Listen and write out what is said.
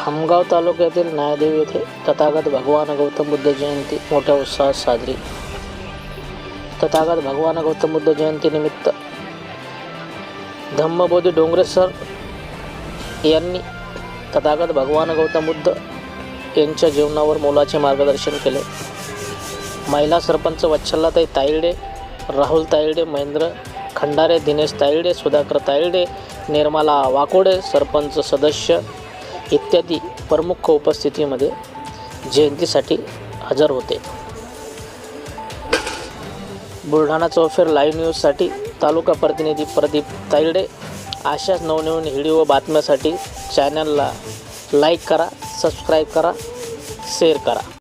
खामगाव तालुक्यातील न्यायदेव येथे तथागत भगवान गौतम बुद्ध जयंती मोठ्या उत्साहात साजरी. तथागत भगवान गौतम बुद्ध जयंतीनिमित्त धम्मबोधी डोंगरे सर यांनी तथागत भगवान गौतम बुद्ध यांच्या जीवनावर मोलाचे मार्गदर्शन केले. महिला सरपंच वच्छल्लाताई तायडे राहुल तायडे महेंद्र खंडारे दिनेश तायडे सुधाकर तायडे निर्मला वाकोडे सरपंच सदस्य इत्यादी प्रमुख उपस्थितीमध्ये जयंतीसाठी हजर होते. बुलढाणा चौफेर लाईव्ह न्यूजसाठी तालुका प्रतिनिधी प्रदीप तायडे अशाच नवनवीन व्हिडिओ बातम्यासाठी चॅनलला लाईक करा सबस्क्राईब करा शेअर करा.